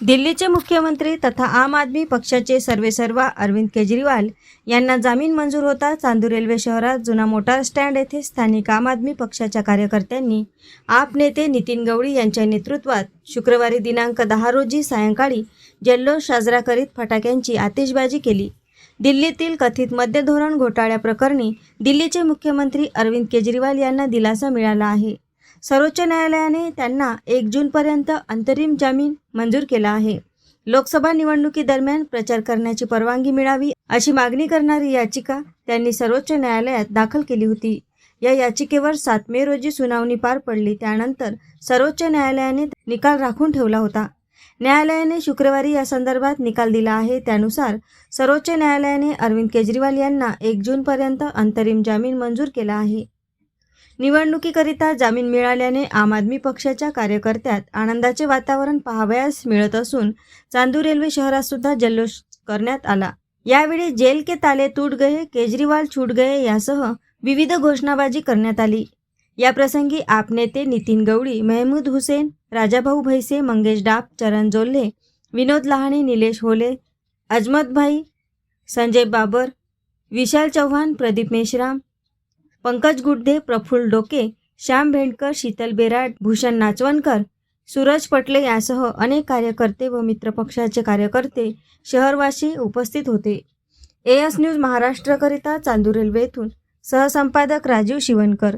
दिल्लीचे मुख्यमंत्री तथा आम आदमी पक्षाचे सर्वेसर्वा अरविंद केजरीवाल यांना जामीन मंजूर होता चांदूर रेल्वे शहरात जुना मोटार स्टँड येथे स्थानिक आम आदमी पक्षाच्या कार्यकर्त्यांनी आप नेते नितीन गवळी यांच्या नेतृत्वात शुक्रवारी दिनांक दहा रोजी सायंकाळी जल्लोष साजरा करीत फटाक्यांची आतिषबाजी केली. दिल्लीतील कथित मद्यधोरण घोटाळ्याप्रकरणी दिल्लीचे मुख्यमंत्री अरविंद केजरीवाल यांना दिलासा मिळाला आहे. सर्वोच्च न्यायालयाने त्यांना एक जूनपर्यंत अंतरिम जामीन मंजूर केला आहे. लोकसभा निवडणुकीदरम्यान प्रचार करण्याची परवानगी मिळावी अशी मागणी करणारी याचिका त्यांनी सर्वोच्च न्यायालयात दाखल केली होती. या याचिकेवर सात मे रोजी सुनावणी पार पडली. त्यानंतर सर्वोच्च न्यायालयाने निकाल राखून ठेवला होता. न्यायालयाने शुक्रवारी या संदर्भात निकाल दिला आहे. त्यानुसार सर्वोच्च न्यायालयाने अरविंद केजरीवाल यांना एक जूनपर्यंत अंतरिम जामीन मंजूर केला आहे. निवडणुकीकरिता जामीन मिळाल्याने आम आदमी पक्षाच्या कार्यकर्त्यात आनंदाचे वातावरण पाहावयास मिळत असून चांदूर रेल्वे शहरात सुद्धा जल्लोष करण्यात आला. यावेळी जेल के ताले तूट गए केजरीवाल छूट गए यासह विविध घोषणाबाजी करण्यात आली. याप्रसंगी आप नेते नितीन गवळी मेहमूद हुसेन राजाभाऊ भैसे मंगेश डाप चरण जोल्हे विनोद लहाणे निलेश होले अजमतभाई संजय बाबर विशाल चव्हाण प्रदीप मेश्राम पंकज गुड्डे प्रफुल्ल डोके श्याम भेंडकर शीतल बेराड भूषण नाचवणकर सूरज पटले यासह अनेक कार्यकर्ते व मित्रपक्षाचे कार्यकर्ते शहरवासी उपस्थित होते. ए एस न्यूज महाराष्ट्रकरिता चांदूर रेल्वे येथून सहसंपादक राजीव शिवणकर.